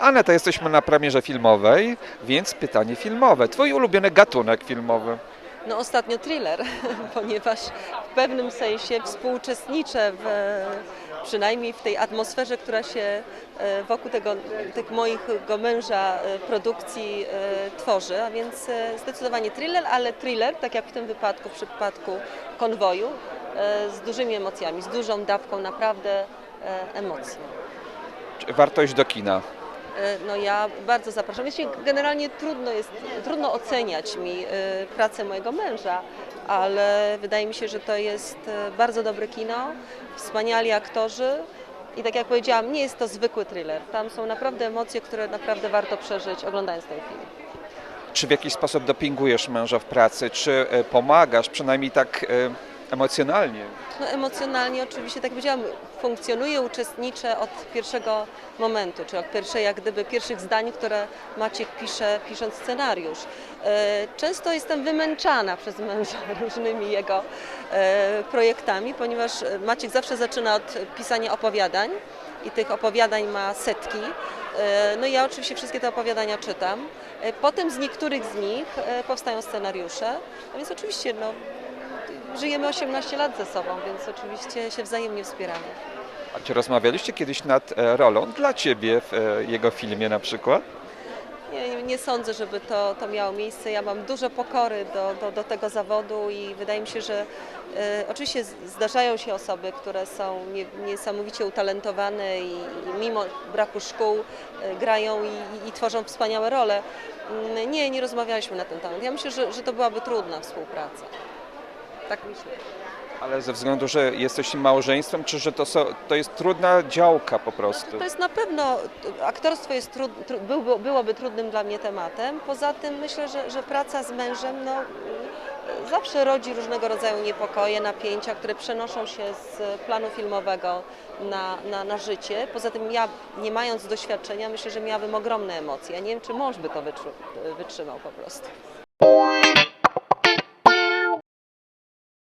Aneta, jesteśmy na premierze filmowej, więc pytanie filmowe. Twój ulubiony gatunek filmowy? No ostatnio thriller, ponieważ w pewnym sensie współuczestniczę w, przynajmniej w tej atmosferze, która się e, wokół tego, tych mojego męża e, produkcji e, tworzy, a więc zdecydowanie thriller, ale thriller, tak jak w tym wypadku, w przypadku konwoju, z dużymi emocjami, z dużą dawką naprawdę emocji. Czy Warto iść do kina. E, No ja bardzo zapraszam. Wiecie, generalnie trudno jest, trudno oceniać mi e, pracę mojego męża, ale wydaje mi się, że to jest e, bardzo dobre kino, wspaniali aktorzy i tak jak powiedziałam, nie jest to zwykły thriller. Tam są naprawdę emocje, które naprawdę warto przeżyć oglądając ten film. Czy w jakiś sposób dopingujesz męża w pracy? Czy pomagasz, przynajmniej tak emocjonalnie? No emocjonalnie oczywiście, tak powiedziałam, funkcjonuję, uczestniczę od pierwszego momentu, czy od pierwszej, jak gdyby pierwszych zdań, które Maciek pisze, pisząc scenariusz. E, Często jestem wymęczana przez męża różnymi jego e, projektami, ponieważ Maciek zawsze zaczyna od pisania opowiadań i tych opowiadań ma setki. E, No i ja oczywiście wszystkie te opowiadania czytam. E, Potem z niektórych z nich e, powstają scenariusze, a więc oczywiście no, żyjemy 18 lat ze sobą, więc oczywiście się wzajemnie wspieramy. A czy rozmawialiście kiedyś nad e, rolą dla ciebie w e, jego filmie na przykład? Nie, nie- sądzę, żeby to, to miało miejsce. Ja mam dużo pokory do, do, do tego zawodu i wydaje mi się, że e, oczywiście z- zdarzają się osoby, które są nie, niesamowicie utalentowane i, i mimo braku szkół e, grają i, i tworzą wspaniałe role. Mm, Nie, nie rozmawialiśmy na ten temat. Ja myślę, że, że to byłaby trudna współpraca. Tak myślę. Ale ze względu, że jesteś małżeństwem, czy że to, so, to jest trudna działka po prostu? To jest na pewno, aktorstwo jest trud, tru, był, byłoby trudnym dla mnie tematem. Poza tym myślę, że, że praca z mężem no, zawsze rodzi różnego rodzaju niepokoje, napięcia, które przenoszą się z planu filmowego na, na, na życie. Poza tym ja, nie mając doświadczenia, myślę, że miałabym ogromne emocje. Ja nie wiem, czy mąż by to wytrzy- wytrzymał po prostu.